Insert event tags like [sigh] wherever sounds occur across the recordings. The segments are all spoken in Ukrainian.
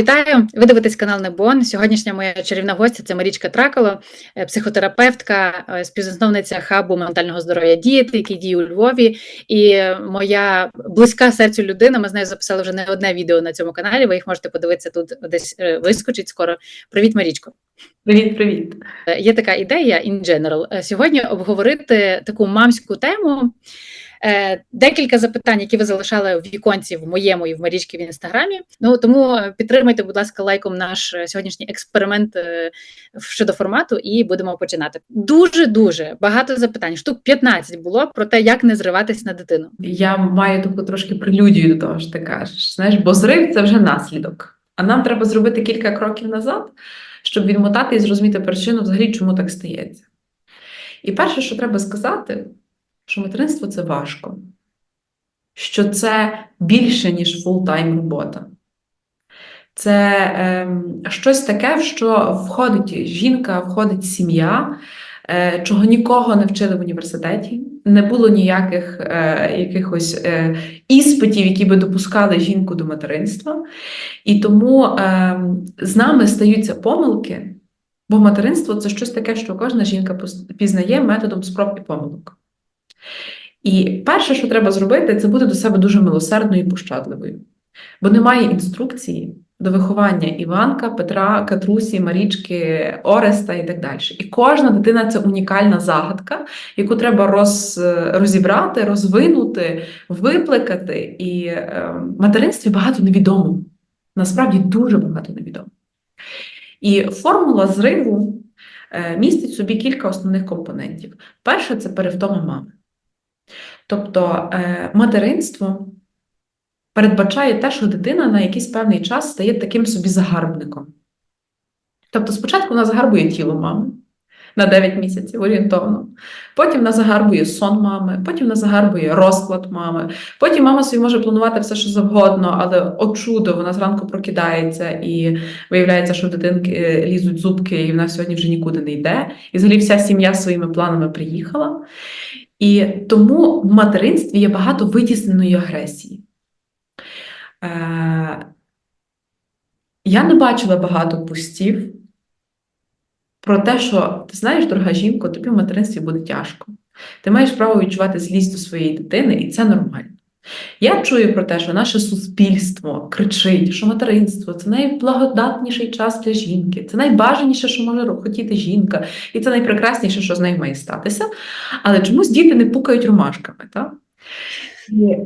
Вітаю! Ви дивитесь канал Небон. Сьогоднішня моя чарівна гостя це Марічка Траколо, е, психотерапевтка, е, співзасновниця хабу ментального здоров'я діяти, який діє у Львові. І моя близька серцю людина. Ми з нею записали вже не одне відео на цьому каналі. Ви їх можете подивитися тут, десь е, вискочить скоро. Привіт, Марічко. Привіт, привіт. Є така ідея in general. Сьогодні обговорити таку мамську тему. Е, Декілька запитань, які ви залишали в віконці в моєму і в Марічки в інстаграмі. Ну тому е, підтримайте, будь ласка, лайком наш е, сьогоднішній експеримент е, щодо формату, і будемо починати. Дуже дуже багато запитань. Штук 15 було про те, як не зриватись на дитину. Я маю таку трошки прелюдію до того, що ти кажеш. Знаєш, бо зрив це вже наслідок. А нам треба зробити кілька кроків назад, щоб відмотати і зрозуміти причину, взагалі, чому так стається. І перше, що треба сказати, що материнство це важко, що це більше, ніж фултайм робота. Це ем, щось таке, в що входить жінка, входить сім'я, е, чого нікого не вчили в університеті. Не було ніяких е, якихось е, іспитів, які би допускали жінку до материнства. І тому е, з нами стаються помилки, бо материнство це щось таке, що кожна жінка пізнає методом спроб і помилок. І перше, що треба зробити, це бути до себе дуже милосердною і пощадливою. Бо немає інструкції до виховання Іванка, Петра, Катрусі, Марічки, Ореста і так далі. І кожна дитина це унікальна загадка, яку треба роз, розібрати, розвинути, виплекати. І е, материнстві багато невідомого. Насправді дуже багато невідомого. І формула зриву е, містить собі кілька основних компонентів. Перше це перевтома мами. Тобто е, материнство передбачає те, що дитина на якийсь певний час стає таким собі загарбником. Тобто, спочатку вона загарбує тіло мами на 9 місяців орієнтовно, потім вона загарбує сон мами, потім вона загарбує розклад мами, потім мама собі може планувати все, що завгодно, але от чудо, вона зранку прокидається і виявляється, що в дитинки е, лізуть зубки, і вона сьогодні вже нікуди не йде. І взагалі вся сім'я своїми планами приїхала. І тому в материнстві є багато витісненої агресії. Е, я не бачила багато пустів про те, що ти знаєш, дорога жінко, тобі в материнстві буде тяжко. Ти маєш право відчувати злість до своєї дитини, і це нормально. Я чую про те, що наше суспільство кричить, що материнство це найблагодатніший час для жінки, це найбажаніше, що може хотіти жінка, і це найпрекрасніше, що з нею має статися. Але чомусь діти не пукають ромашками. Так?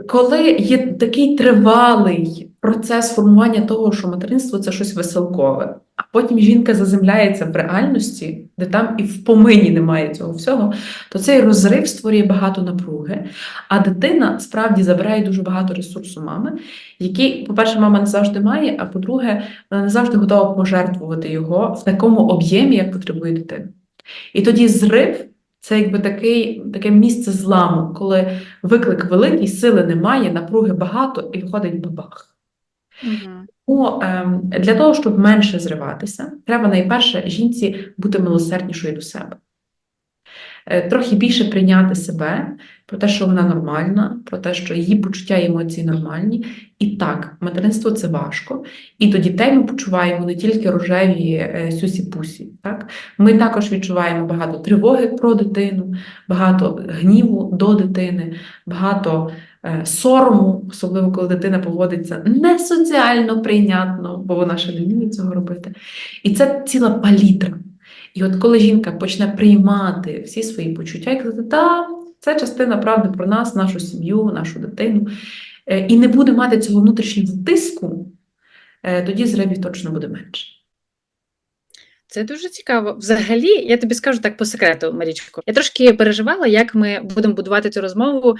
Коли є такий тривалий процес формування того, що материнство це щось веселкове, потім жінка заземляється в реальності, де там і в помині немає цього всього, то цей розрив створює багато напруги, а дитина справді забирає дуже багато ресурсу мами, який, по-перше, мама не завжди має, а по-друге, вона не завжди готова пожертвувати його в такому об'ємі, як потребує дитина. І тоді зрив це якби такий, таке місце зламу, коли виклик великий, сили немає, напруги багато і виходить бабах. Угу. Тому ем, для того, щоб менше зриватися, треба найперше жінці бути милосерднішою до себе. Е, Трохи більше прийняти себе про те, що вона нормальна, про те, що її почуття і емоції нормальні. І так, материнство це важко. І до дітей ми почуваємо не тільки рожеві е, сюсі-пусі. Так? Ми також відчуваємо багато тривоги про дитину, багато гніву до дитини, багато сорому, особливо коли дитина поводиться не соціально прийнятно, бо вона ще не вміє цього робити. І це ціла палітра. І от коли жінка почне приймати всі свої почуття і казати, так, це частина правди про нас, нашу сім'ю, нашу дитину, е, і не буде мати цього внутрішнього тиску, е, тоді зривів точно буде менше. Це дуже цікаво. Взагалі, я тобі скажу так по секрету, Марічко. Я трошки переживала, як ми будемо будувати цю розмову е,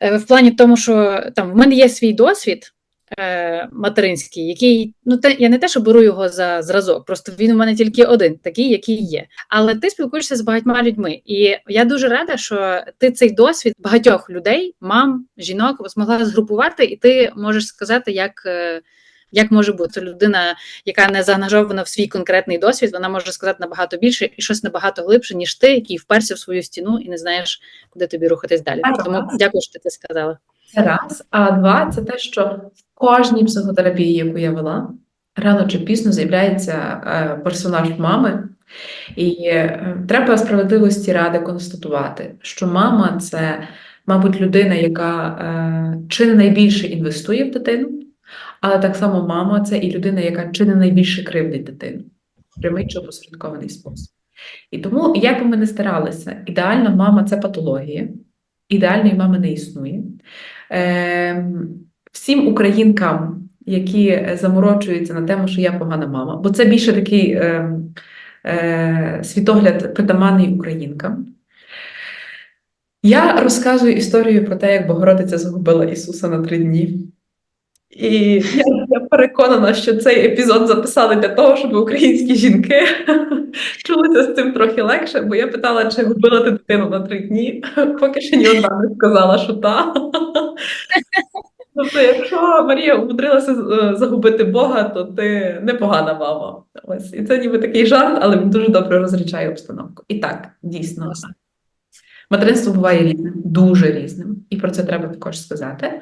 в плані тому, що там в мене є свій досвід е, материнський, який ну те я не те, що беру його за зразок, просто він у мене тільки один, такий, який є. Але ти спілкуєшся з багатьма людьми, і я дуже рада, що ти цей досвід багатьох людей, мам, жінок, змогла згрупувати, і ти можеш сказати, як. е, Як може бути людина, яка не заангажована в свій конкретний досвід, вона може сказати набагато більше і щось набагато глибше, ніж ти, який вперся в свою стіну і не знаєш, куди тобі рухатись далі. Тому дякую, що ти це сказала. Це раз. А два це те, що в кожній психотерапії, яку я вела, рано чи пізно з'являється е, персонаж мами, і е, треба справедливості ради констатувати, що мама це, мабуть, людина, яка е, чи не найбільше інвестує в дитину, але так само мама це і людина, яка чи не найбільше кривдить дитину, прямий чи опосередкований спосіб. І тому, як би ми не старалися, ідеальна мама це патологія, ідеальної мами не існує. Е, всім українкам, які заморочуються на тему, що я погана мама, бо це більше такий е, е, світогляд притаманний українкам. Я розказую історію про те, як Богородиця загубила Ісуса на три дні. І я, переконана, що цей епізод записали для того, щоб українські жінки [laughs] чулися з цим трохи легше, бо я питала, чи губила ти дитину на три дні, [laughs] поки ще ні одна не сказала, що та. Тобто, якщо Марія умудрилася е, загубити Бога, то ти непогана мама. Ось і це ніби такий жарт, але він дуже добре розрічає обстановку. І так, дійсно. Материнство буває різним, дуже різним, і про це треба також сказати.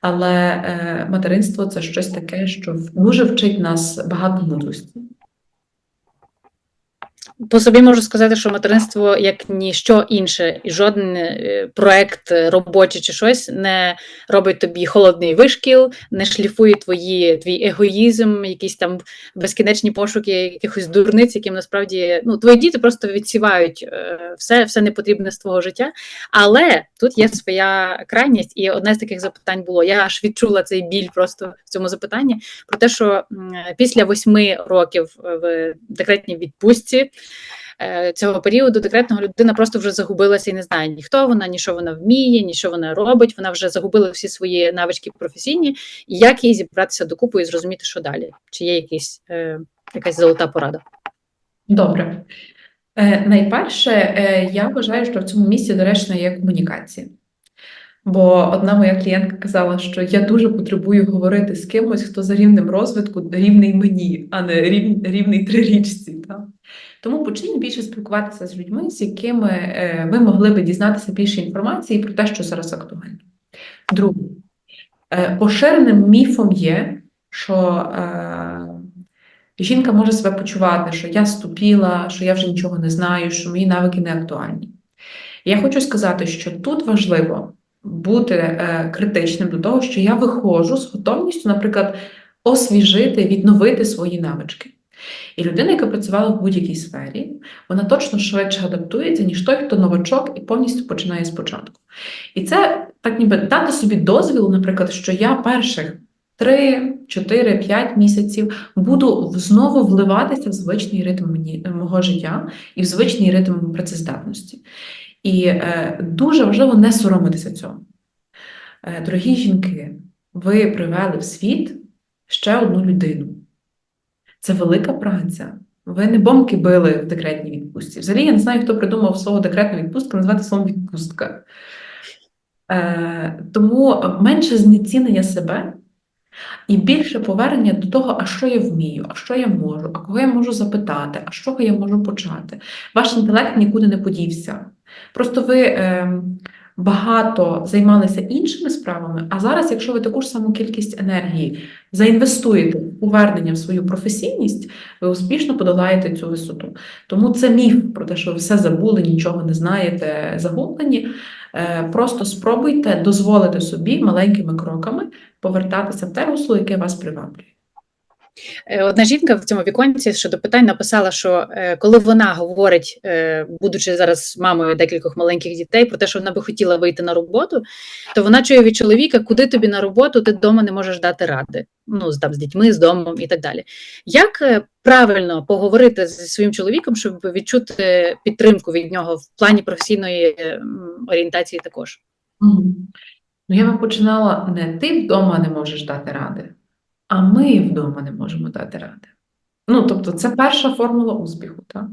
Але е, материнство це щось таке, що дуже вчить нас багато мудрості. По собі можу сказати, що материнство як ніщо інше, і жоден е, проект е, робочий чи щось не робить тобі холодний вишкіл, не шліфує твої твій егоїзм, якісь там безкінечні пошуки якихось дурниць, яким насправді ну твої діти просто відсівають е, все, все непотрібне з твого життя. Але тут є своя крайність, і одне з таких запитань було: я аж відчула цей біль просто в цьому запитанні про те, що після восьми років в декретній відпустці цього періоду декретного людина просто вже загубилася і не знає ні хто вона, ні що вона вміє, ні що вона робить. Вона вже загубила всі свої навички професійні, і як їй зібратися докупу і зрозуміти, що далі? Чи є якісь, е, якась золота порада? Добре. Е, найперше, е, я вважаю, що в цьому місці доречна є комунікація. Бо одна моя клієнтка казала, що я дуже потребую говорити з кимось, хто за рівнем розвитку рівний мені, а не рів, рівний трирічці. Та? Тому почніть більше спілкуватися з людьми, з якими е, ви могли би дізнатися більше інформації про те, що зараз актуально. Друге, е, поширеним міфом є, що е, жінка може себе почувати, що я ступіла, що я вже нічого не знаю, що мої навики не актуальні. Я хочу сказати, що тут важливо бути е, критичним до того, що я виходжу з готовністю, наприклад, освіжити, відновити свої навички. І людина, яка працювала в будь-якій сфері, вона точно швидше адаптується, ніж той, хто новачок і повністю починає спочатку. І це так ніби дати собі дозвіл, наприклад, що я перших 3, 4, 5 місяців буду знову вливатися в звичний ритм мені, мого життя і в звичний ритм працездатності. І е, дуже важливо не соромитися цього. Е, дорогі жінки, ви привели в світ ще одну людину. Це велика праця. Ви не бомки били в декретній відпустці. Взагалі, я не знаю, хто придумав слово декретна відпустка, назвати словом відпустка. Е, тому менше знецінення себе і більше повернення до того, а що я вмію, а що я можу, а кого я можу запитати, а з чого я можу почати. Ваш інтелект нікуди не подівся. Просто ви е, багато займалися іншими справами, а зараз, якщо ви таку ж саму кількість енергії заінвестуєте в повернення в свою професійність, ви успішно подолаєте цю висоту. Тому це міф про те, що ви все забули, нічого не знаєте, загублені. Е, Просто спробуйте дозволити собі маленькими кроками повертатися в те русло, яке вас приваблює. Е, Одна жінка в цьому віконці щодо питань написала, що е, коли вона говорить, е, будучи зараз мамою декількох маленьких дітей, про те, що вона би хотіла вийти на роботу, то вона чує від чоловіка, куди тобі на роботу, ти вдома не можеш дати ради. Ну, там, з дітьми, з домом і так далі. Як правильно поговорити зі своїм чоловіком, щоб відчути підтримку від нього в плані професійної орієнтації також? Ну, я би починала не ти вдома не можеш дати ради, а ми вдома не можемо дати ради. Ну, тобто, це перша формула успіху. Так?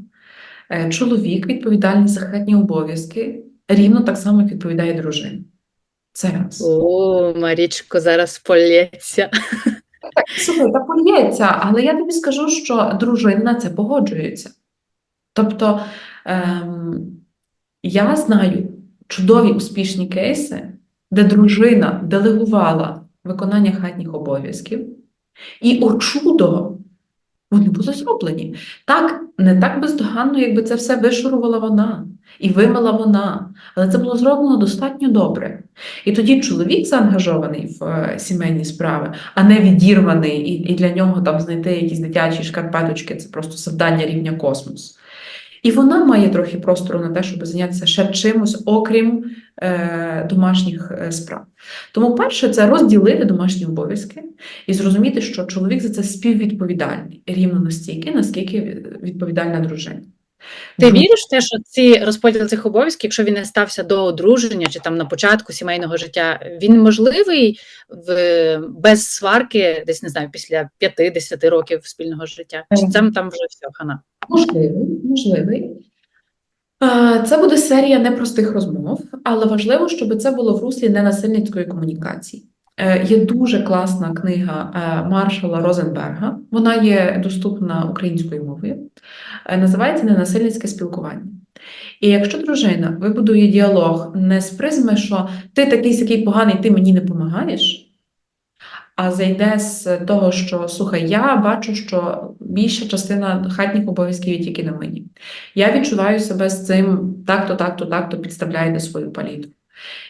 Е, Чоловік відповідальний за хатні обов'язки рівно так само, як відповідає дружина. Це раз. О, Марічко, зараз полється. Так, слухай, та польється, але я тобі скажу, що дружина на це погоджується. Тобто ем, я знаю чудові успішні кейси, де дружина делегувала виконання хатніх обов'язків, і о чудо вони були зроблені. Так, не так бездоганно, якби це все вишурувала вона і вимила вона, але це було зроблено достатньо добре. І тоді чоловік заангажований в е, сімейні справи, а не відірваний, і, для нього там знайти якісь дитячі шкарпеточки це просто завдання рівня космос. І вона має трохи простору на те, щоб зайнятися ще чимось, окрім е, домашніх е, справ. Тому, перше, це розділити домашні обов'язки і зрозуміти, що чоловік за це співвідповідальний рівно настільки, наскільки відповідальна дружина. Ти віриш те, що ці розподіл цих обов'язків, якщо він не стався до одруження чи там на початку сімейного життя, він можливий в без сварки, десь не знаю, після 5-10 років спільного життя? Чи це там вже все хана? Можливий, можливий. Е, Це буде серія непростих розмов, але важливо, щоб це було в руслі ненасильницької комунікації. Е, Є дуже класна книга е, Маршала Розенберга. Вона є доступна українською мовою. Називається Ненасильницьке спілкування. І якщо дружина вибудує діалог не з призми, що ти такий сякий поганий, ти мені не допомагаєш, а зайде з того, що слухай, я бачу, що більша частина хатніх обов'язків тільки на мені. Я відчуваю себе з цим так-то, так-то, так-то підставляйте свою палітру.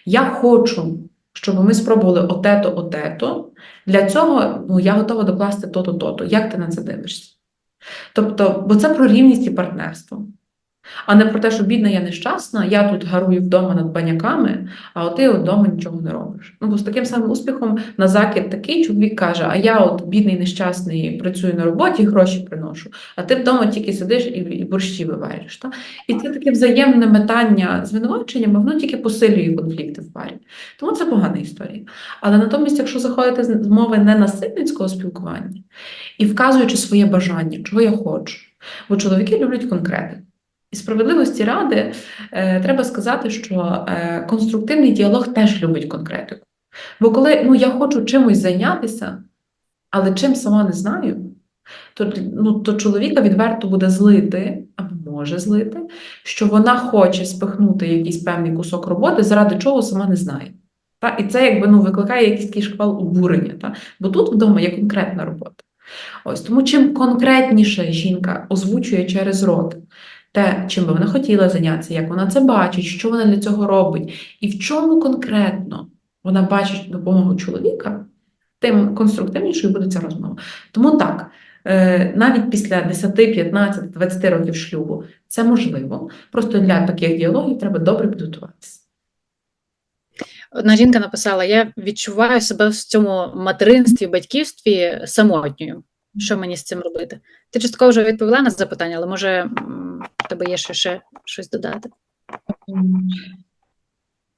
Я хочу, щоб ми спробували отето, отето. Для цього ну, я готова докласти то-то, то-то. Як ти на це дивишся? Тобто, бо це про рівність і партнерство. А не про те, що бідна я нещасна, я тут гарую вдома над баняками, а от ти вдома нічого не робиш. Ну, бо з таким самим успіхом на закид такий чоловік каже: А я от бідний нещасний працюю на роботі, гроші приношу, а ти вдома тільки сидиш і, і борщі виварюєш. Та? І це таке взаємне метання звинуваченнями, воно тільки посилює конфлікти в парі. Тому це погана історія. Але натомість, якщо заходити з мови ненасильницького спілкування і вказуючи своє бажання, чого я хочу, бо чоловіки люблять конкретику. І справедливості ради е, треба сказати, що е, конструктивний діалог теж любить конкретику. Бо коли ну, я хочу чимось зайнятися, але чим сама не знаю, то, ну, то чоловіка відверто буде злити, або може злити, що вона хоче спихнути якийсь певний кусок роботи, заради чого сама не знає. Та? І це якби ну, викликає якийсь такий шквал обурення. Та? Бо тут вдома є конкретна робота. Ось тому, чим конкретніше жінка озвучує через рот те, чим би вона хотіла зайнятися, як вона це бачить, що вона для цього робить, і в чому конкретно вона бачить допомогу чоловіка, тим конструктивнішою буде ця розмова. Тому так, е, навіть після 10, 15, 20 років шлюбу це можливо. Просто для таких діалогів треба добре підготуватися. Одна жінка написала: Я відчуваю себе в цьому материнстві, батьківстві самотньою. Що мені з цим робити? Ти частково вже відповіла на запитання, але може тебе є ще, ще щось додати?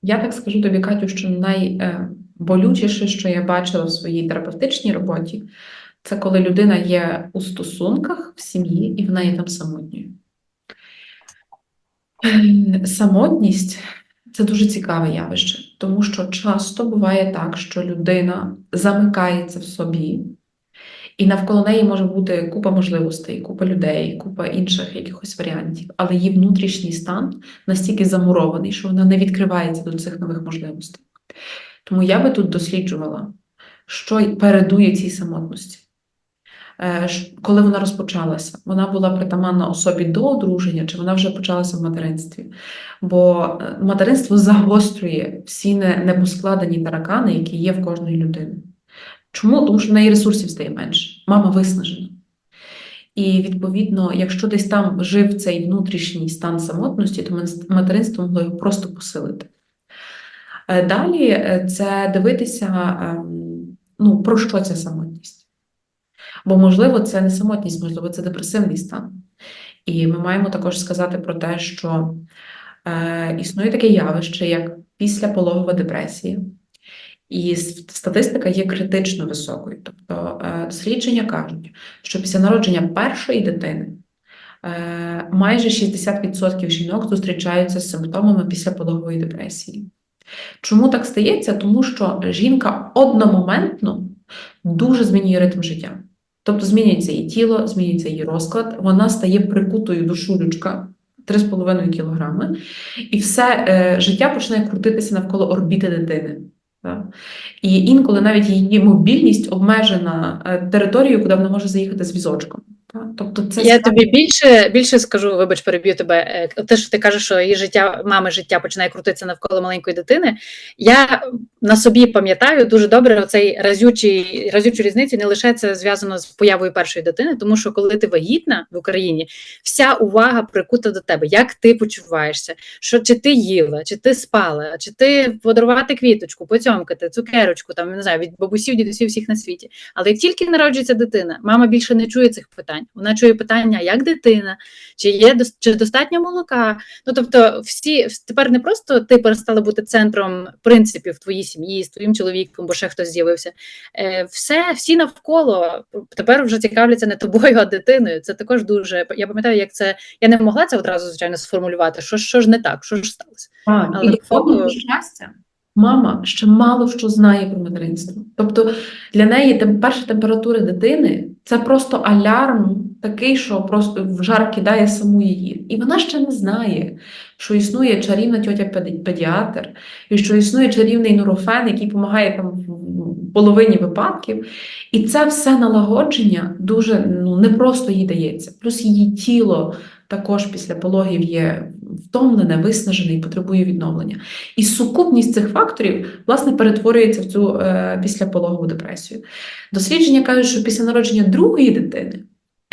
Я так скажу тобі, Катю, що найболючіше, що я бачила в своїй терапевтичній роботі, це коли людина є у стосунках в сім'ї і вона є там самотньою. Е, Самотність це дуже цікаве явище, тому що часто буває так, що людина замикається в собі, і навколо неї може бути купа можливостей, купа людей, купа інших якихось варіантів, але її внутрішній стан настільки замурований, що вона не відкривається до цих нових можливостей. Тому я би тут досліджувала, що передує цій самотності. Е, Коли вона розпочалася, вона була притаманна особі до одруження, чи вона вже почалася в материнстві? Бо е, материнство загострює всі не- непоскладені таракани, які є в кожної людини. Чому? Тому що в неї ресурсів стає менше. Мама виснажена. І відповідно, якщо десь там жив цей внутрішній стан самотності, то материнство могло його просто посилити. Е, Далі е, це дивитися, ем, ну, про що ця самотність. Бо, можливо, це не самотність, можливо, це депресивний стан. І ми маємо також сказати про те, що е, існує таке явище, як післяпологова депресія. І статистика є критично високою. Тобто е, дослідження кажуть, що після народження першої дитини е, майже 60% жінок зустрічаються з симптомами післяпологової депресії. Чому так стається? Тому що жінка одномоментно дуже змінює ритм життя. Тобто змінюється її тіло, змінюється її розклад, вона стає прикутою до шулючка 3,5 кілограми, і все е, життя починає крутитися навколо орбіти дитини. І інколи навіть її мобільність обмежена е, територією, куди вона може заїхати з візочком. Тобто це Я тобі більше, більше скажу, вибач, переб'ю тебе. Е, Те, що ти кажеш, що її життя, мами життя починає крутитися навколо маленької дитини. Я на собі пам'ятаю дуже добре оцей разючий, разючу різницю. Не лише це зв'язано з появою першої дитини, тому що коли ти вагітна в Україні, вся увага прикута до тебе, як ти почуваєшся, що чи ти їла, чи ти спала, чи ти подарувати квіточку, поцьомкати, цукерочку, там не знаю, від бабусів, дідусів всіх на світі. Але як тільки народжується дитина, мама більше не чує цих питань. Вона чує питання, як дитина, чи є чи достатньо молока. Ну тобто, всі тепер не просто ти перестала бути центром принципів в твоїй сім'ї з твоїм чоловіком, бо ще хтось з'явився. Е, все, всі навколо тепер вже цікавляться не тобою, а дитиною. Це також дуже. Я пам'ятаю, як це я не могла це одразу звичайно сформулювати. Що, що ж не так, що ж сталося? Так, Але і фото- щастя мама ще мало що знає про материнство. Тобто для неї перша температура дитини це просто алярм такий, що просто в жар кидає саму її. І вона ще не знає, що існує чарівна тьотя педіатр, і що існує чарівний нурофен, який допомагає там в половині випадків. І це все налагодження дуже ну, не просто їй дається. Плюс її тіло також після пологів є втомлене, виснажене і потребує відновлення. І сукупність цих факторів власне перетворюється в цю е, післяпологову депресію. Дослідження кажуть, що після народження другої дитини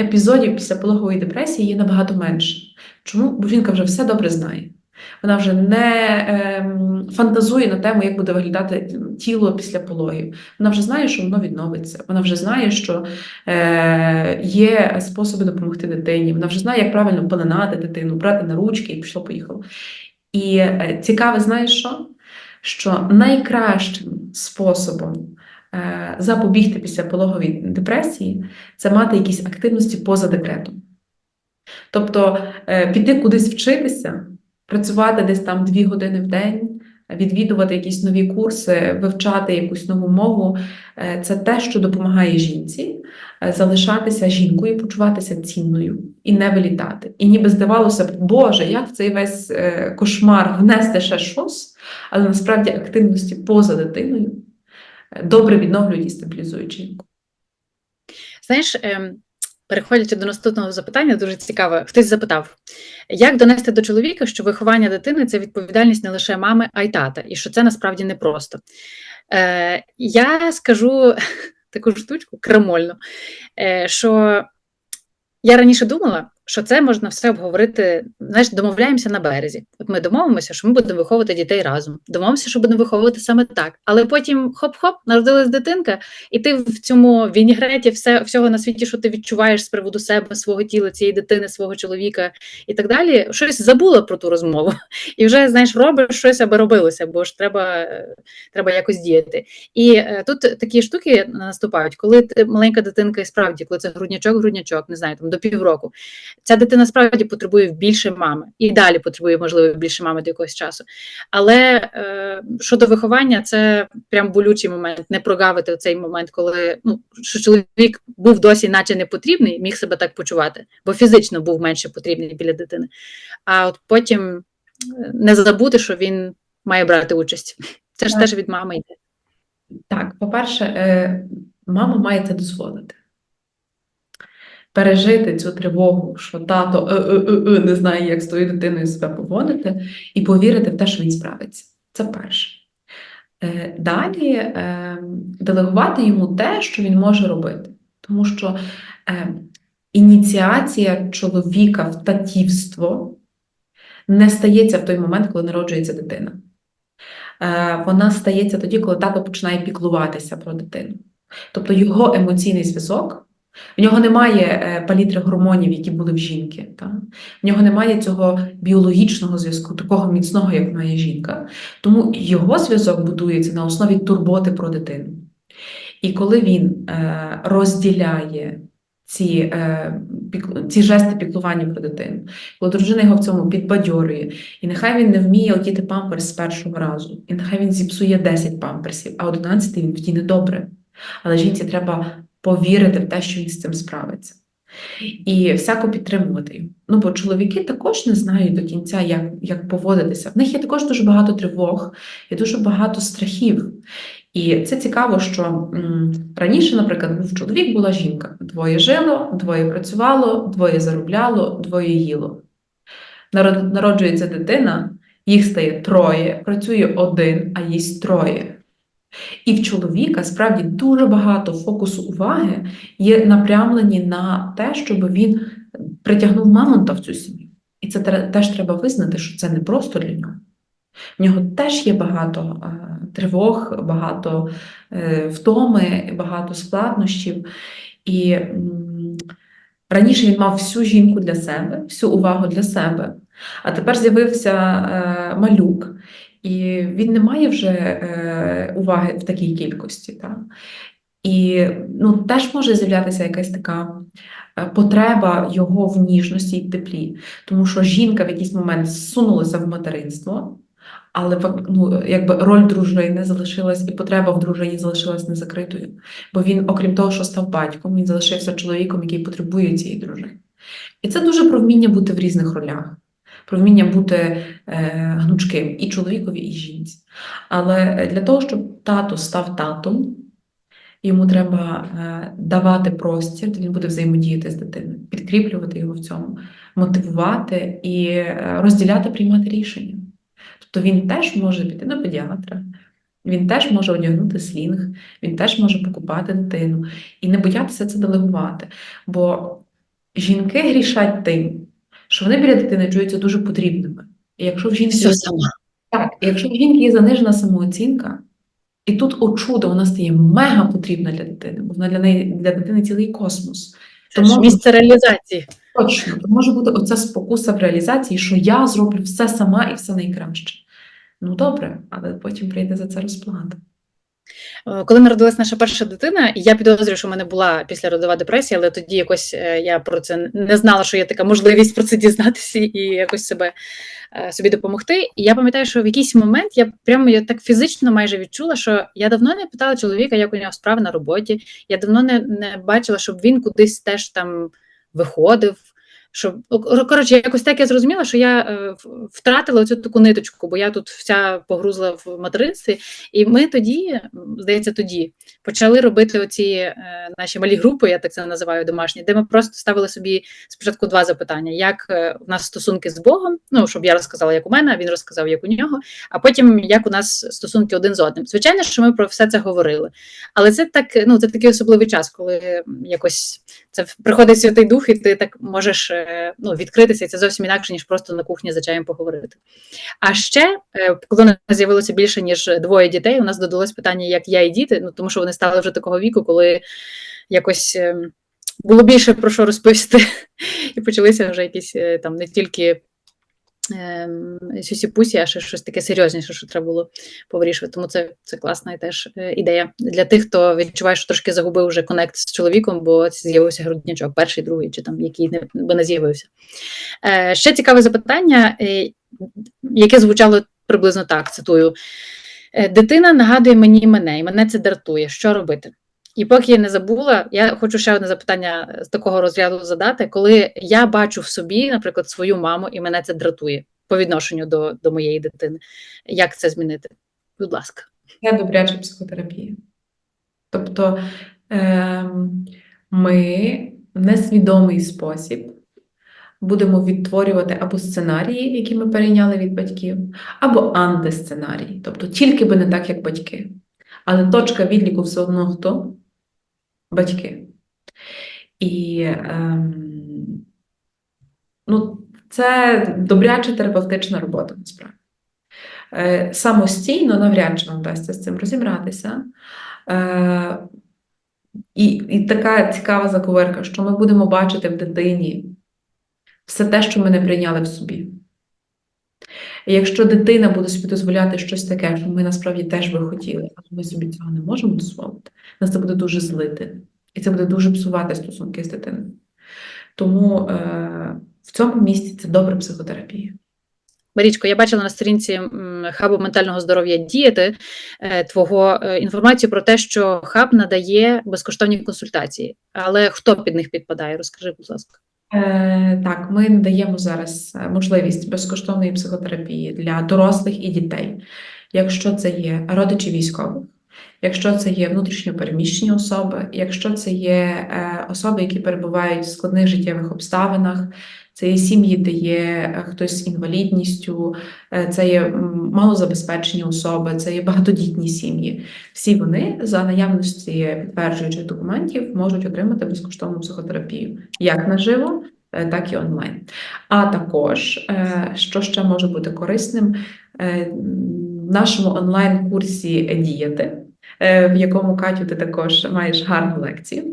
епізодів післяпологової депресії є набагато менше. Чому? Бо жінка вже все добре знає. Вона вже не ем, фантазує на тему, як буде виглядати тіло після пологів. Вона вже знає, що воно відновиться. Вона вже знає, що е, є способи допомогти дитині. Вона вже знає, як правильно пеленати дитину, брати на ручки і пішло поїхало. І е, цікаве, знаєш що? Що найкращим способом е, запобігти післяпологовій депресії це мати якісь активності поза декретом. Тобто е, піти кудись вчитися, працювати десь там дві години в день, відвідувати якісь нові курси, вивчати якусь нову мову е, це те, що допомагає жінці е, залишатися жінкою, почуватися цінною і не вилітати. І ніби здавалося б, Боже, як в цей весь е, кошмар внести ще щось, але насправді активності поза дитиною добре відновлюють і стабілізують жінку. Знаєш, ем, переходячи до наступного запитання, дуже цікаво. Хтось запитав, як донести до чоловіка, що виховання дитини це відповідальність не лише мами, а й тата, і що це насправді непросто. Е, я скажу [laughs] таку штучку крамольну, е, що я раніше думала, що це можна все обговорити. Знаєш, домовляємося на березі. От ми домовимося, що ми будемо виховувати дітей разом. Домовимося, що будемо виховувати саме так. Але потім хоп-хоп, народилась дитинка, і ти в цьому вінігреті все, всього на світі, що ти відчуваєш з приводу себе, свого тіла, цієї дитини, свого чоловіка і так далі, щось забула про ту розмову. І вже знаєш, робиш щось, аби робилося, бо ж треба, треба якось діяти. І е, тут такі штуки наступають, коли ти маленька дитинка, і справді, коли це груднячок, груднячок, не знаю, там до півроку. Ця дитина справді потребує більше мами і далі потребує, можливо, більше мами до якогось часу. Але е, щодо виховання, це прям болючий момент, не прогавити цей момент, коли ну, що чоловік був досі, наче не потрібний, міг себе так почувати, бо фізично був менше потрібний біля дитини. А от потім е, не забути, що він має брати участь. Це ж Так. теж від мами йде. Так, по-перше, е, мама має це дозволити. Пережити цю тривогу, що тато е, е, е, е, не знає, як з тою дитиною себе поводити, і повірити в те, що він справиться. Це перше. Е, Далі е, делегувати йому те, що він може робити. Тому що ініціація чоловіка в татівство не стається в той момент, коли народжується дитина. Вона стається тоді, коли тато починає піклуватися про дитину. Тобто його емоційний зв'язок, в нього немає е, палітри гормонів, які були в жінки. Та? В нього немає цього біологічного зв'язку, такого міцного, як має жінка. Тому його зв'язок будується на основі турботи про дитину. І коли він е, розділяє ці, е, ці жести піклування про дитину, коли дружина його в цьому підбадьорює, і нехай він не вміє одіти памперс з першого разу, і нехай він зіпсує 10 памперсів, а 11 він вдіне добре. Але жінці треба повірити в те, що він з цим справиться. І всяко підтримувати їх. Ну, бо чоловіки також не знають до кінця, як, як поводитися. В них є також дуже багато тривог, є дуже багато страхів. І це цікаво, що м, раніше, наприклад, був чоловік, була жінка. Двоє жило, двоє працювало, двоє заробляло, двоє їло. Народ- Народжується дитина, їх стає троє, працює один, а їсть троє. І в чоловіка справді дуже багато фокусу уваги є напрямлені на те, щоб він притягнув мамонта в цю сім'ю. І це теж треба визнати, що це не просто для нього. В нього теж є багато е, тривог, багато е, втоми, багато складнощів. І раніше він мав всю жінку для себе, всю увагу для себе. А тепер з'явився е, малюк, і він не має вже е, уваги в такій кількості. Так? І ну, теж може з'являтися якась така е, потреба його в ніжності і теплі, тому що жінка в якийсь момент зсунулася в материнство, але ну, якби роль дружини залишилась, і потреба в дружині залишилась незакритою. Бо він, окрім того, що став батьком, він залишився чоловіком, який потребує цієї дружини. І це дуже про вміння бути в різних ролях, про вміння бути е, гнучким і чоловікові, і жінці. Але для того, щоб тато став татом, йому треба е, давати простір, де він буде взаємодіяти з дитиною, підкріплювати його в цьому, мотивувати і е, розділяти, приймати рішення. Тобто він теж може піти до педіатра, він теж може одягнути слінг, він теж може покупати дитину і не боятися це делегувати. Бо жінки грішать тим, що вони біля дитини чуються дуже потрібними. І якщо в жінки Все сама. так, і якщо в жінки є занижена самооцінка, і тут о чудо вона стає мега потрібна для дитини, бо вона для неї для дитини цілий космос. Це ж місце реалізації. Точно, то може бути оця спокуса в реалізації, що я зроблю все сама і все найкраще. Ну добре, але потім прийде за це розплата. Е, Коли народилась наша перша дитина, я підозрюю, що в мене була післяродова депресія, але тоді якось е, я про це не знала, що є така можливість про це дізнатися і якось себе е, собі допомогти. І я пам'ятаю, що в якийсь момент я прямо я так фізично майже відчула, що я давно не питала чоловіка, як у нього справи на роботі. Я давно не, не бачила, щоб він кудись теж там виходив. Щоб коротше, якось так я зрозуміла, що я е, втратила оцю таку ниточку, бо я тут вся погрузла в материнстві. І ми тоді, здається, тоді почали робити оці е, наші малі групи, я так це називаю домашні, де ми просто ставили собі спочатку два запитання: як е, у нас стосунки з Богом, ну щоб я розказала, як у мене, а він розказав, як у нього, а потім як у нас стосунки один з одним. Звичайно, що ми про все це говорили. Але це так, ну це такий особливий час, коли якось це приходить Святий Дух, і ти так можеш е, ну, відкритися, і це зовсім інакше, ніж просто на кухні за чаєм поговорити. А ще, е, коли у нас з'явилося більше ніж двоє дітей, у нас додалось питання, як я і діти, ну тому що вони стали вже такого віку, коли якось е, було більше про що розповісти, [laughs] і почалися вже якісь е, там не тільки. Ем, Сюсі-пусі, а ще щось таке серйозніше, що треба було повирішувати. Тому це, це класна теж е, ідея для тих, хто відчуває, що трошки загубив вже конект з чоловіком, бо з'явився груднячок, перший, другий, чи там який не, би не з'явився. Е, ще цікаве запитання, е, яке звучало приблизно так: цитую: «Е, Дитина нагадує мені мене, і мене це дратує. Що робити? І поки я не забула, я хочу ще одне запитання з такого розряду задати, коли я бачу в собі, наприклад, свою маму, і мене це дратує по відношенню до, до моєї дитини. Як це змінити? Будь ласка. Це добряча психотерапія. Тобто ем, ми в несвідомий спосіб будемо відтворювати або сценарії, які ми перейняли від батьків, або антисценарії, тобто тільки би не так, як батьки. Але точка відліку все одно хто? Батьки. І ем, ну, це добряча терапевтична робота насправді. Е, Самостійно навряд чи вам вдасться з цим розібратися. Е, І, і така цікава заковирка, що ми будемо бачити в дитині все те, що ми не прийняли в собі. І якщо дитина буде собі дозволяти щось таке, що ми насправді теж би хотіли, але ми собі цього не можемо дозволити, нас це буде дуже злити. І це буде дуже псувати стосунки з дитиною. Тому е, в цьому місці це добра психотерапія. Марічко, я бачила на сторінці хабу ментального здоров'я діяти е, твого е, інформацію про те, що хаб надає безкоштовні консультації. Але хто під них підпадає? Розкажи, будь ласка. Е, Так, ми надаємо зараз е, можливість безкоштовної психотерапії для дорослих і дітей, якщо це є родичі військових, якщо це є внутрішньо переміщені особи, якщо це є е, особи, які перебувають в складних життєвих обставинах, це є сім'ї, де є е, хтось з інвалідністю, е, це є малозабезпечені особи, це є багатодітні сім'ї. Всі вони за наявності підтверджуючих документів можуть отримати безкоштовну психотерапію як наживо, е, так і онлайн. А також, що ще може бути корисним, в нашому онлайн-курсі Діяти. Е, В якому Катю ти також маєш гарну лекцію.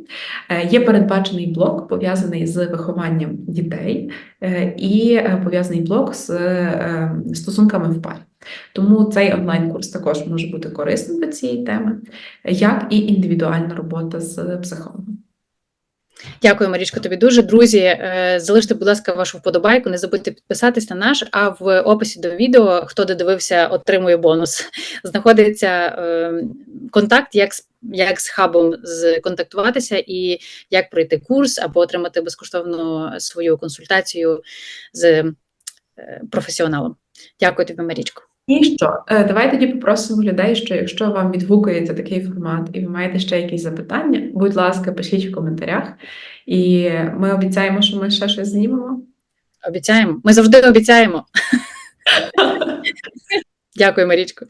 Е, Є передбачений блок пов'язаний з вихованням дітей е, і пов'язаний блок з е, стосунками в парі. Тому цей онлайн-курс також може бути корисним до цієї теми, як і індивідуальна робота з психологом. Дякую, Марічко, тобі дуже. Друзі, е, залиште, будь ласка, вашу вподобайку. Не забудьте підписатись на наш. А в описі до відео, хто додивився, отримує бонус. [laughs] Знаходиться е, контакт, як з як з хабом контактуватися і як пройти курс або отримати безкоштовну свою консультацію з е, професіоналом. Дякую тобі, Марічко. І що? Давайте Давай тоді попросимо людей, що якщо вам відгукується такий формат і ви маєте ще якісь запитання, будь ласка, пишіть в коментарях. І ми обіцяємо, що ми ще щось знімемо. Обіцяємо. Ми завжди обіцяємо. [laughs] Дякую, Марічко.